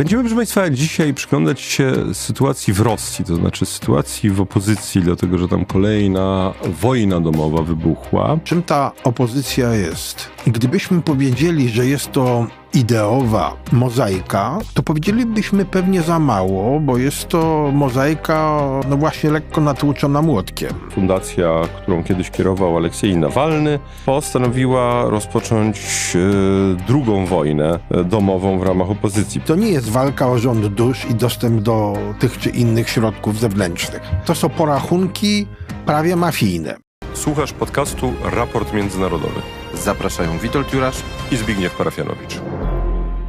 Będziemy, proszę Państwa, dzisiaj przyglądać się sytuacji w Rosji, to znaczy sytuacji w opozycji, dlatego że tam kolejna wojna domowa wybuchła. Czym ta opozycja jest? Gdybyśmy powiedzieli, że jest to ideowa mozaika, to powiedzielibyśmy pewnie za mało, bo jest to mozaika, no właśnie lekko natłuczona młotkiem. Fundacja, którą kiedyś kierował Aleksiej Nawalny, postanowiła rozpocząć e, drugą wojnę e, domową w ramach opozycji. To nie jest walka o rząd dusz i dostęp do tych czy innych środków zewnętrznych. To są porachunki prawie mafijne. Słuchasz podcastu Raport Międzynarodowy Zapraszają Witold Jurasz i Zbigniew Parafianowicz.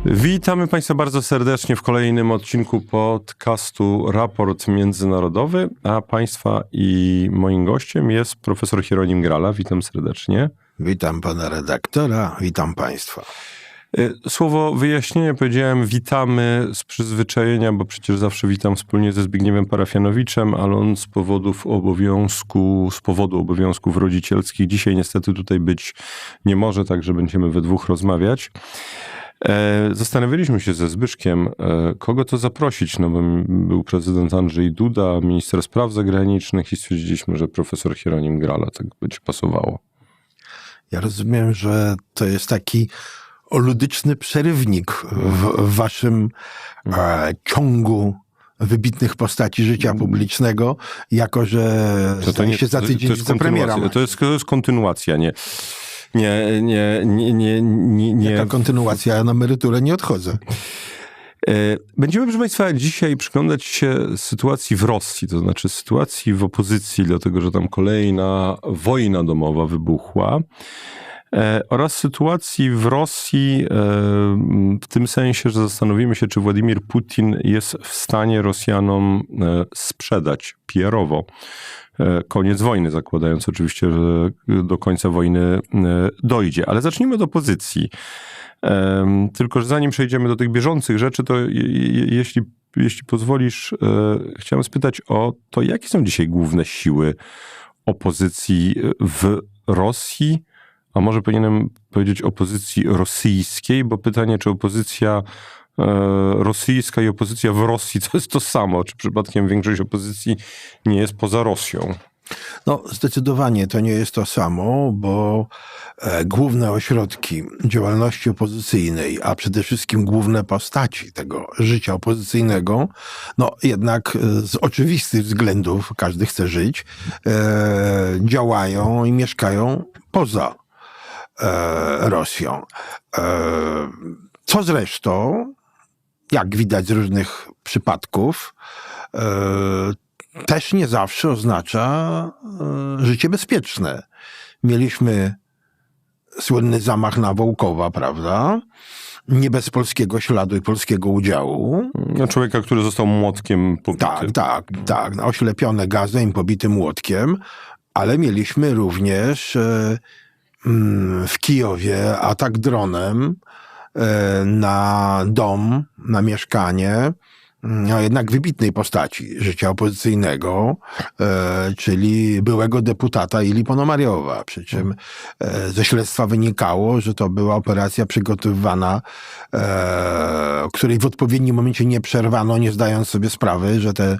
Witamy Państwa bardzo serdecznie w kolejnym odcinku podcastu Raport Międzynarodowy, a Państwa i moim gościem jest profesor Hieronim Grala. Witam serdecznie. Witam pana redaktora, witam państwa. Y, Słowo wyjaśnienia powiedziałem witamy z przyzwyczajenia, bo przecież zawsze witam wspólnie ze Zbigniewem Parafianowiczem, ale on z powodów obowiązku, z powodu obowiązków rodzicielskich dzisiaj niestety tutaj być nie może, także będziemy we dwóch rozmawiać. E, Zastanawialiśmy się ze Zbyszkiem, e, kogo to zaprosić, no bo był prezydent Andrzej Duda, minister spraw zagranicznych i stwierdziliśmy, że profesor Hieronim Grala tak będzie pasowało. Ja rozumiem, że to jest taki ludyczny przerywnik w, waszym e, ciągu wybitnych postaci życia publicznego, jako że zdaje się za tydzień to jest wicepremiera. kontynuacja. To jest, to jest kontynuacja, nie. Nie, nie, nie, nie, nie, nie. Jaka kontynuacja? Ja na emeryturę nie odchodzę. E, Będziemy, proszę Państwa, dzisiaj przyglądać się sytuacji w Rosji, to znaczy sytuacji w opozycji, dlatego że tam kolejna wojna domowa wybuchła. E, Oraz sytuacji w Rosji, e, w tym sensie, że zastanowimy się, czy Władimir Putin jest w stanie Rosjanom e, sprzedać PR-owo e, koniec wojny, zakładając oczywiście, że do końca wojny dojdzie. Ale zacznijmy od opozycji. Tylko, że zanim przejdziemy do tych bieżących rzeczy, to je, je, jeśli, jeśli pozwolisz, chciałem spytać o to, jakie są dzisiaj główne siły opozycji w Rosji, a może powinienem powiedzieć opozycji rosyjskiej, bo pytanie, czy opozycja e, rosyjska i opozycja w Rosji to jest to samo, czy przypadkiem większość opozycji nie jest poza Rosją? No, zdecydowanie to nie jest to samo, bo e, główne ośrodki działalności opozycyjnej, a przede wszystkim główne postaci tego życia opozycyjnego, no jednak e, z oczywistych względów, każdy chce żyć, działają i mieszkają poza Rosją. E, co zresztą, jak widać z różnych przypadków, e, też nie zawsze oznacza e, życie bezpieczne. Mieliśmy słynny zamach na Wołkowa, prawda? Nie bez polskiego śladu i polskiego udziału. Na człowieka, który został młotkiem pobity. Tak, tak, tak. Oślepione gazem, pobity młotkiem, ale mieliśmy również e, w Kijowie atak dronem e, na dom, na mieszkanie, no jednak wybitnej postaci życia opozycyjnego, e, czyli byłego deputata Ili Ponomariowa. Przy czym e, ze śledztwa wynikało, że to była operacja przygotowywana, której w odpowiednim momencie nie przerwano, nie zdając sobie sprawy, że te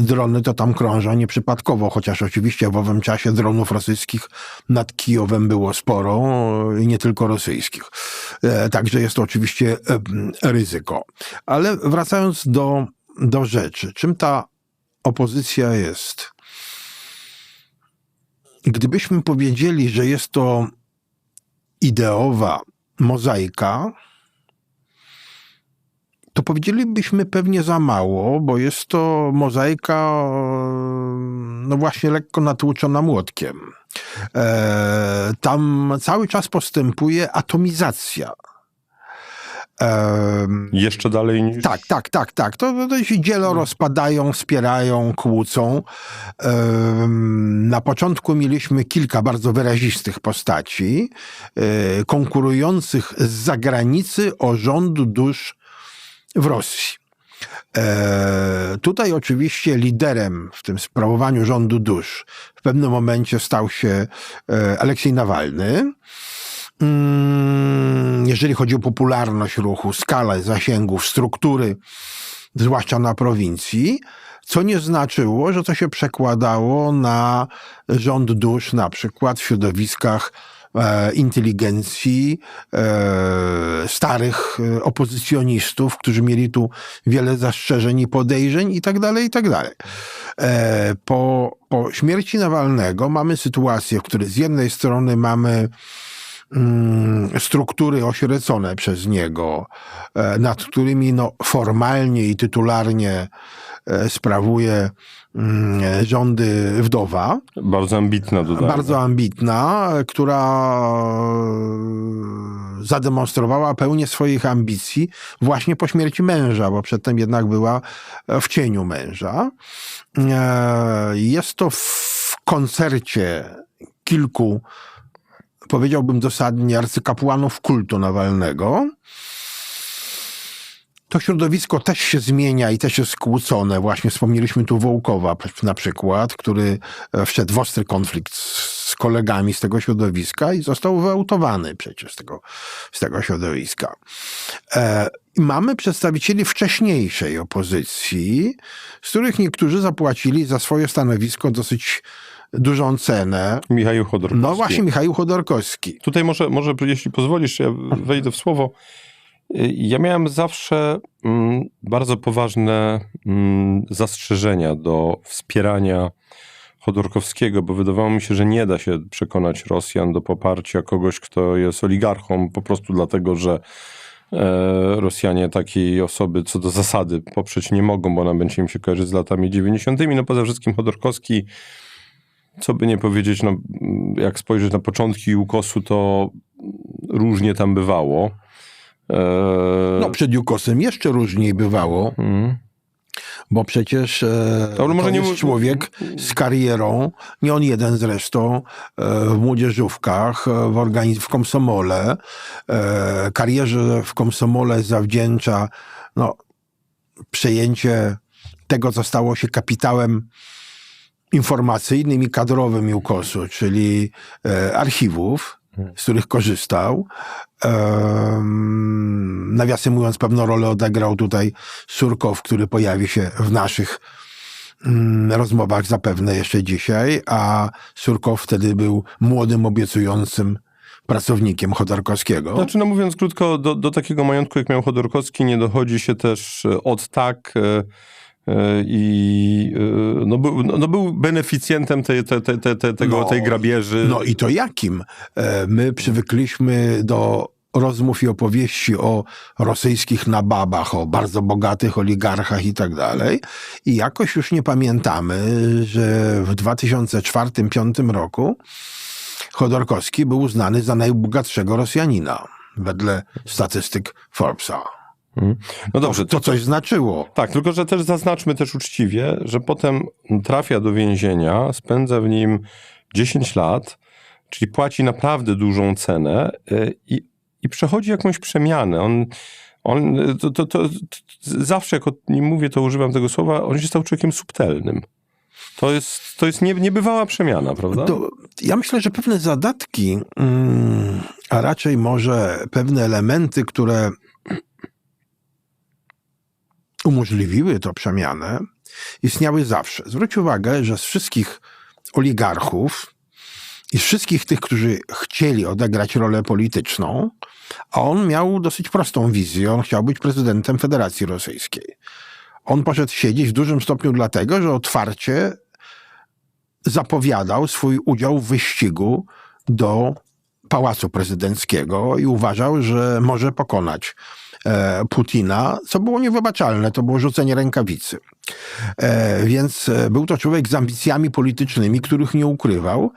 drony to tam krążą nieprzypadkowo, chociaż oczywiście w owym czasie dronów rosyjskich nad Kijowem było sporo i nie tylko rosyjskich. E, Także jest to oczywiście e, ryzyko. Ale wracając do, do rzeczy, czym ta opozycja jest? Gdybyśmy powiedzieli, że jest to ideowa mozaika, to powiedzielibyśmy pewnie za mało, bo jest to mozaika, no właśnie lekko natłuczona młotkiem. E, tam cały czas postępuje atomizacja. Em, Jeszcze dalej niż... tak, tak, tak, tak. To, to się dzielo rozpadają, wspierają, kłócą. Em, Na początku mieliśmy kilka bardzo wyrazistych postaci, e, konkurujących z zagranicy o rząd dusz w Rosji. E, tutaj oczywiście liderem w tym sprawowaniu rządu dusz w pewnym momencie stał się e, Aleksiej Nawalny. mm, jeżeli chodzi o popularność ruchu, skalę zasięgów, struktury, zwłaszcza na prowincji, co nie znaczyło, że to się przekładało na rząd dusz, na przykład w środowiskach inteligencji, e, starych e, opozycjonistów, którzy mieli tu wiele zastrzeżeń i podejrzeń i tak dalej, i tak. E, Po, po śmierci Nawalnego mamy sytuację, w której z jednej strony mamy mm, struktury oświecone przez niego, e, nad którymi no, formalnie i tytularnie e, sprawuje mm, rządy wdowa, Bardzo ambitna dodajmy. bardzo ambitna, która e, zademonstrowała pełnię swoich ambicji właśnie po śmierci męża, bo przedtem jednak była w cieniu męża. E, Jest to w koncercie kilku, powiedziałbym dosadnie, arcykapłanów kultu Nawalnego. To środowisko też się zmienia i też jest skłócone. Właśnie wspomnieliśmy tu Wołkowa na przykład, który e, wszedł w ostry konflikt z kolegami z tego środowiska i został wyautowany przecież z tego, z tego środowiska. E, mamy przedstawicieli wcześniejszej opozycji, z których niektórzy zapłacili za swoje stanowisko dosyć dużą cenę. Michał Chodorkowski. No właśnie Michał Chodorkowski. Tutaj może, może jeśli pozwolisz, ja wejdę w słowo. Y, Ja miałem zawsze mm, bardzo poważne mm, zastrzeżenia do wspierania Chodorkowskiego, bo wydawało mi się, że nie da się przekonać Rosjan do poparcia kogoś, kto jest oligarchą, po prostu dlatego, że e, Rosjanie takiej osoby co do zasady poprzeć nie mogą, bo ona będzie im się kojarzyć z latami 90. No poza wszystkim Chodorkowski, co by nie powiedzieć, no, jak spojrzeć na początki UKOS-u, to różnie tam bywało. E, No przed Jukosem jeszcze różniej bywało, mm. bo przecież e, to może nie jest człowiek z karierą, nie on jeden zresztą, e, w młodzieżówkach, e, w, organiz- w komsomole. E, karierze w komsomole zawdzięcza no, przejęcie tego, co stało się kapitałem informacyjnym i kadrowym Jukosu, czyli e, archiwów, z których korzystał. Em, nawiasem mówiąc, pewną rolę odegrał tutaj Surkow, który pojawi się w naszych mm, rozmowach zapewne jeszcze dzisiaj, a Surkow wtedy był młodym, obiecującym pracownikiem Chodorkowskiego. Znaczy, no mówiąc krótko, do, do takiego majątku, jak miał Chodorkowski, nie dochodzi się też e, od tak e, i e, no, był, no, no, był beneficjentem tej, te, te, te, te, tego, No, tej grabieży. No i to jakim? E, My przywykliśmy do rozmów i opowieści o rosyjskich nababach, o bardzo bogatych oligarchach i tak dalej. I jakoś już nie pamiętamy, że w 2004-2005 roku Chodorkowski był uznany za najbogatszego Rosjanina wedle statystyk Forbesa. No dobrze, To coś znaczyło. Tak, tylko że też zaznaczmy też uczciwie, że potem trafia do więzienia, spędza w nim 10 lat, czyli płaci naprawdę dużą cenę y, i, i przechodzi jakąś przemianę. On, on to, to, to, to, zawsze jak o nim mówię, to używam tego słowa, on się stał człowiekiem subtelnym. To jest, to jest nie, niebywała przemiana, prawda? To ja myślę, że pewne zadatki, mm, a raczej może pewne elementy, które umożliwiły tę przemianę, istniały zawsze. Zwróć uwagę, że z wszystkich oligarchów i z wszystkich tych, którzy chcieli odegrać rolę polityczną, a on miał dosyć prostą wizję. On chciał być prezydentem Federacji Rosyjskiej. On poszedł siedzieć w dużym stopniu dlatego, że otwarcie zapowiadał swój udział w wyścigu do pałacu prezydenckiego i uważał, że może pokonać Putina, co było niewybaczalne, to było rzucenie rękawicy. E, więc e, był to człowiek z ambicjami politycznymi, których nie ukrywał,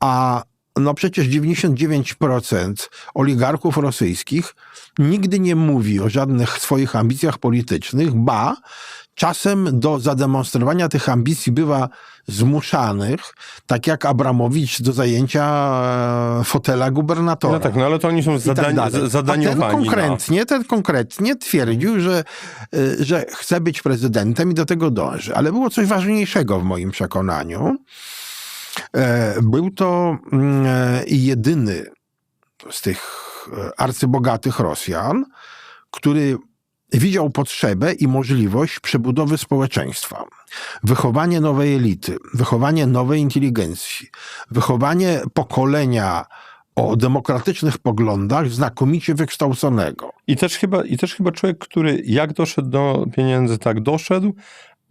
a no przecież 99% oligarchów rosyjskich nigdy nie mówi o żadnych swoich ambicjach politycznych, ba, czasem do zademonstrowania tych ambicji bywa zmuszanych, tak jak Abramowicz do zajęcia e, fotela gubernatora. No tak, no ale to oni są tak zadani, z- zadaniowani. A ten konkretnie, ten konkretnie twierdził, że, y, że chce być prezydentem i do tego dąży. Ale było coś ważniejszego w moim przekonaniu. E, Był to mm, e, jedyny z tych e, arcybogatych Rosjan, który widział potrzebę i możliwość przebudowy społeczeństwa, wychowanie nowej elity, wychowanie nowej inteligencji, wychowanie pokolenia o demokratycznych poglądach znakomicie wykształconego. I też, chyba, I też chyba człowiek, który jak doszedł do pieniędzy, tak doszedł,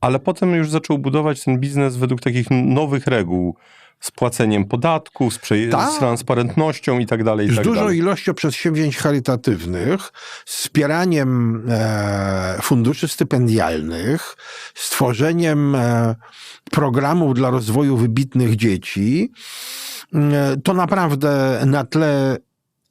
ale potem już zaczął budować ten biznes według takich nowych reguł. Z płaceniem podatków, z, Tak. z transparentnością i tak dalej. Z tak dużą dalej. ilością przedsięwzięć charytatywnych, wspieraniem e, funduszy stypendialnych, stworzeniem e, programów dla rozwoju wybitnych dzieci, e, to naprawdę na tle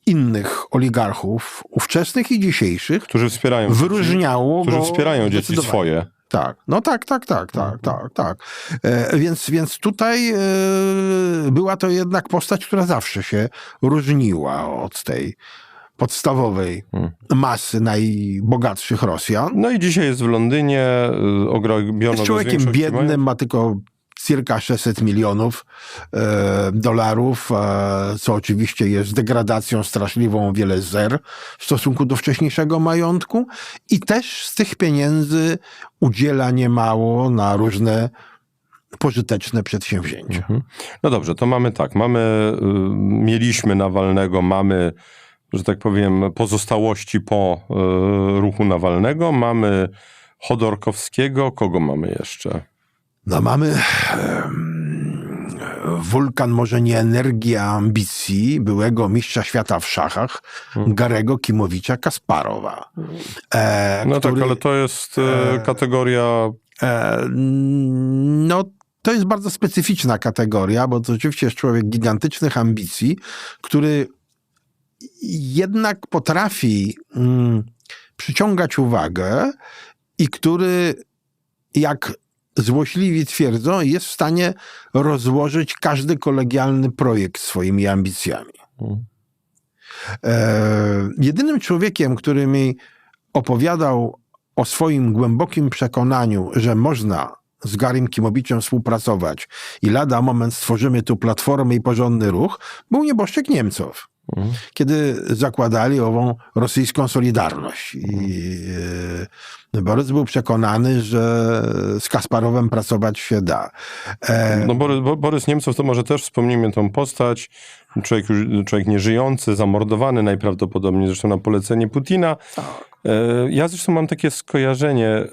innych oligarchów, ówczesnych i dzisiejszych, Którzy wspierają dzieci, wyróżniało którzy go wspierają dzieci swoje. Tak, no tak, tak, tak, tak, tak, tak. E, więc, więc tutaj e, była to jednak postać, która zawsze się różniła od tej podstawowej Hmm. masy najbogatszych Rosjan. No i dzisiaj jest w Londynie, y, ogrobiono Jest człowiekiem biednym, ma tylko circa 600 milionów e, dolarów, e, co oczywiście jest degradacją straszliwą wiele zer w stosunku do wcześniejszego majątku i też z tych pieniędzy udziela niemało na różne pożyteczne przedsięwzięcia. Mhm. No dobrze, to mamy tak, mamy, y, mieliśmy Nawalnego, mamy, że tak powiem, pozostałości po y, ruchu Nawalnego, mamy Chodorkowskiego, kogo mamy jeszcze? No mamy wulkan może nie energii, a ambicji byłego mistrza świata w szachach, Garego Kimowicza Kasparowa. E, No który- tak, ale to jest y, e, kategoria E, No, to jest bardzo specyficzna kategoria, bo to oczywiście jest człowiek gigantycznych ambicji, który jednak potrafi mm, przyciągać uwagę i który, jak złośliwi twierdzą, jest w stanie rozłożyć każdy kolegialny projekt swoimi ambicjami. Mhm. E, jedynym człowiekiem, który mi opowiadał o swoim głębokim przekonaniu, że można z Garim Kimowiczem współpracować i lada moment stworzymy tu platformę i porządny ruch, był nieboszczyk Niemców. Mhm. Kiedy zakładali ową rosyjską Solidarność. I e, Borys był przekonany, że z Kasparowem pracować się da. E, No Borys, Bo- Borys Niemcow to może też wspomnijmy tą postać. Człowiek, człowiek nieżyjący, zamordowany najprawdopodobniej zresztą na polecenie Putina. E, Ja zresztą mam takie skojarzenie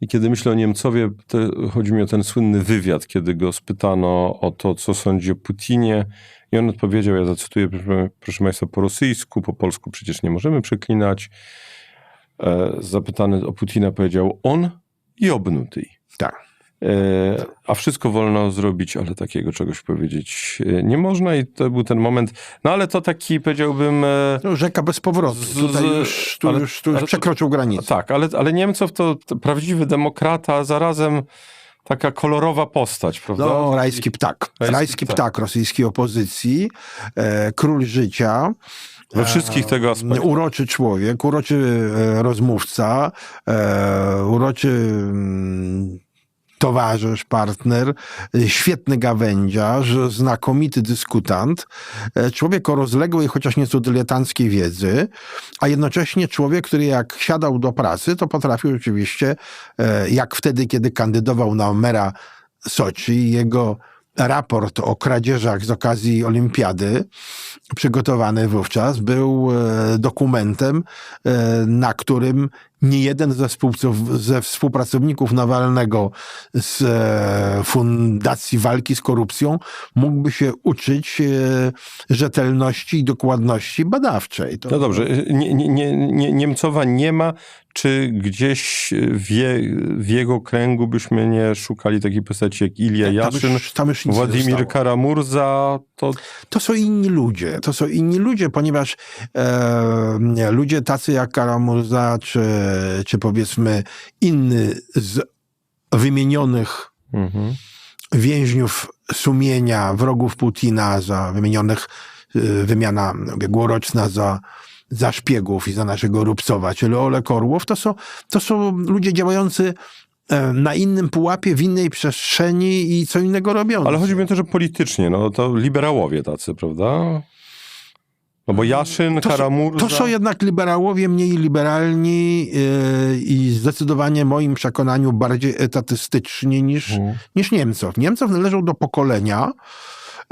i kiedy myślę o Niemcowie, to chodzi mi o ten słynny wywiad, kiedy go spytano o to, co sądzi o Putinie i on odpowiedział, ja zacytuję, proszę, proszę Państwa, po rosyjsku, po polsku przecież nie możemy przeklinać. E, Zapytany o Putina powiedział, on i obnuty. tak. E, A wszystko wolno zrobić, ale takiego czegoś powiedzieć e, nie można i to był ten moment. No ale to taki powiedziałbym. e, No, rzeka bez powrotu. Z- Tutaj już, tu ale- już, tu już przekroczył granicę. Tak, ale, ale Niemcow to, to prawdziwy demokrata, a zarazem taka kolorowa postać, prawda? No, rajski ptak. Rajski Rajski, ptak. ptak. rosyjskiej opozycji, e, król życia. We wszystkich tego aspektach. Uroczy człowiek, uroczy e, rozmówca, e, uroczy mm, towarzysz, partner, e, świetny gawędziarz, znakomity dyskutant, e, człowiek o rozległej, chociaż nieco dyletanckiej wiedzy, a jednocześnie człowiek, który jak siadał do pracy, to potrafił oczywiście, e, jak wtedy, kiedy kandydował na mera Soczi, jego raport o kradzieżach z okazji olimpiady, przygotowany wówczas, był dokumentem, na którym nie jeden ze, ze współpracowników Nawalnego z e, Fundacji Walki z Korupcją mógłby się uczyć e, rzetelności i dokładności badawczej. To, No dobrze, nie, nie, nie, nie, Niemcowa nie ma. Czy gdzieś w, je, w jego kręgu byśmy nie szukali takiej postaci jak Ilja tam Jaszyn, Władimir. Karamurza? To To są inni ludzie, to są inni ludzie, ponieważ e, ludzie tacy jak Karamurza, czy, czy powiedzmy inny z wymienionych mhm. więźniów sumienia, wrogów Putina, za wymienionych, y, wymiana ubiegłoroczna za, za szpiegów i za naszego Rubcowa, czyli Olek Orłow, to są, to są ludzie działający e, na innym pułapie, w innej przestrzeni i co innego robiący. Ale chodzi mi o to, że politycznie, no to liberałowie tacy, prawda? No bo Jaszyn, To są, Karamurza... to są jednak liberałowie mniej liberalni yy, i zdecydowanie w moim przekonaniu bardziej etatystyczni niż, Mhm. niż Niemców. Niemców należą do pokolenia.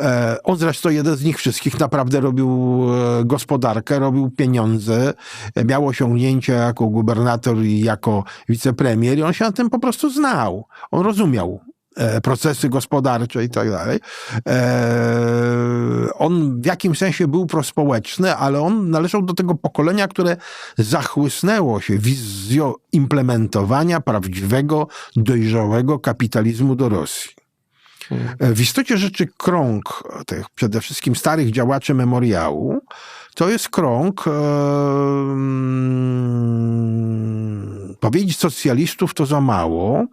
E, on zresztą jeden z nich wszystkich naprawdę robił e, gospodarkę, robił pieniądze, e, miał osiągnięcia jako gubernator i jako wicepremier i on się na tym po prostu znał. On rozumiał procesy gospodarcze i tak dalej. E, On w jakimś sensie był prospołeczny, ale on należał do tego pokolenia, które zachłysnęło się wizją implementowania prawdziwego, dojrzałego kapitalizmu do Rosji. E, W istocie rzeczy krąg tych przede wszystkim starych działaczy memoriału to jest krąg e, mm, powiedzieć socjalistów to za mało, e,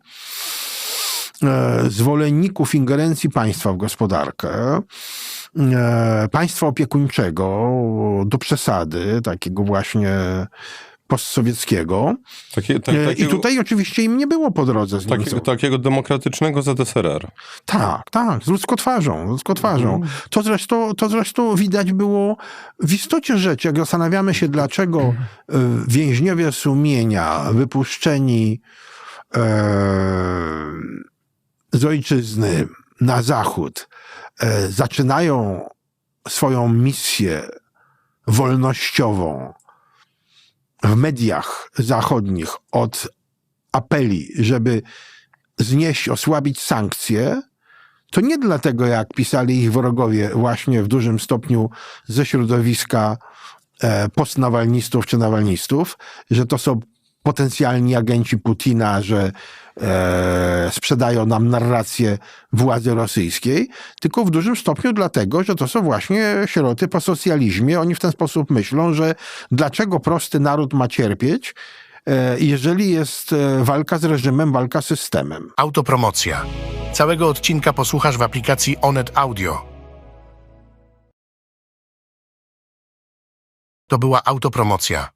zwolenników ingerencji państwa w gospodarkę, e, państwa opiekuńczego do przesady, takiego właśnie postsowieckiego. Takie, tak, E, I takiego, tutaj oczywiście im nie było po drodze z takiego, takiego demokratycznego ZSRR. Tak, tak, z ludzkotwarzą, z ludzkotwarzą. To, zresztą, to zresztą widać było w istocie rzeczy, jak zastanawiamy się, dlaczego e, więźniowie sumienia wypuszczeni e, z ojczyzny na zachód e, zaczynają swoją misję wolnościową w mediach zachodnich od apeli, żeby znieść, osłabić sankcje, to nie dlatego, jak pisali ich wrogowie właśnie w dużym stopniu ze środowiska e, postnawalnistów czy nawalnistów, że to są potencjalni agenci Putina, że e, sprzedają nam narrację władzy rosyjskiej, tylko w dużym stopniu dlatego, że to są właśnie sieroty po socjalizmie. Oni w ten sposób myślą, że dlaczego prosty naród ma cierpieć, e, jeżeli jest e, walka z reżimem, walka z systemem. Autopromocja. Całego odcinka posłuchasz w aplikacji Onet Audio. To była autopromocja.